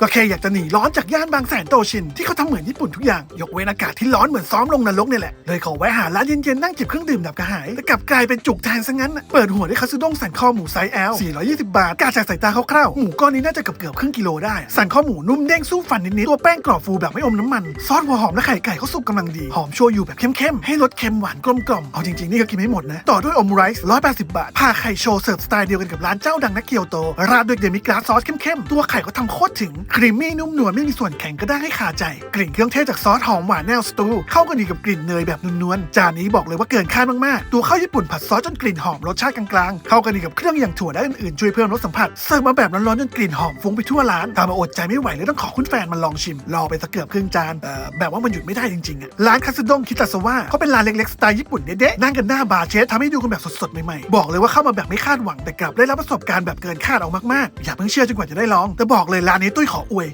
ก็แค่อยากจะหนีร้อนจากย่านบางแสนโตชินที่เขาทำเหมือนญี่ปุ่นทุกอย่าง ยกเว้นอากาศที่ร้อนเหมือนซ้อมลงนรกเนี่ยแหละ เลยขอแวะหาร้านเย็นๆนั่งจิบเครื่องดื่มดับกระหาย แต่กลับกลายเป็นจุกแทนซะงั้นน่ะเปิดหัวด้วยคาซึด้งสันคอหมูไซส์ L 420 บาทกาจากสายตาคร่าวๆหมูก้อนนี้น่าจะเกือบเกือบๆครึ่งกิโลได้ สันคอหมูนุ่มเด้งสู้ฟันนิดๆตัวแป้งกรอบฟูแบบไม่อมน้ำมันซอสหัวหอมและไข่ไก่เขาสุกกำลังดีหอมโชยุแบบเข้มๆให้รสเค็มหวานกลมกล่อมเอาจริงๆนี่ก็กินไม่หมดนะต่อด้วยอมไรซ์180 บาทผ่าไข่โชว์เสิร์ฟสไตล์เดียวกันกับร้านเจ้าดังนักเกียวโตราดด้วยเดมิกราสซอสเข้มๆตัวไข่เขาทำโคตรถึงครีมมี่นุ่มนวลไม่มีส่วนแข็งกระด้างให้คาใจ กลิ่นเครื่องเทศจากซอสหอมหวานแนวสตู เข้ากันดีกับกลิ่นเนยแบบนวลๆ จานนี้บอกเลยว่าเกินคาดมากๆ ตัวข้าวญี่ปุ่นผัดซอสจนกลิ่นหอมรสชาติกลางๆ เข้ากันดีกับเครื่องอย่างถั่วและอื่นๆ ช่วยเพิ่มรสสัมผัส เสิร์ฟมาแบบร้อนๆจนกลิ่นหอมฟุ้งไปทั่วร้าน ตามมาอดใจไม่ไหวเลยต้องขอคุณแฟนมาลองชิม รอไปสักเกือบครึ่งจาน เอ่อแบบว่ามันหยุดไม่ได้จริงๆอะร้านคาสดงคิตาสวะเขาเป็นร้านเล็กๆสไตล์ญี่ปุ่นเด๊ะๆนั่งกันหน้าบาร์เชสทำให้ดูกันแบบสดๆใหม่ๆ บอกเลยว่าเข้ามาแบบไม่คาดหวังแต่กลับได้รับประสบการณ์แบบเกินคาดเอามากๆอย่าเพิ่งเชื่อจนกว่าจะได้ลองแต่บอกเลยร้านนี้ตุ้ยขออวย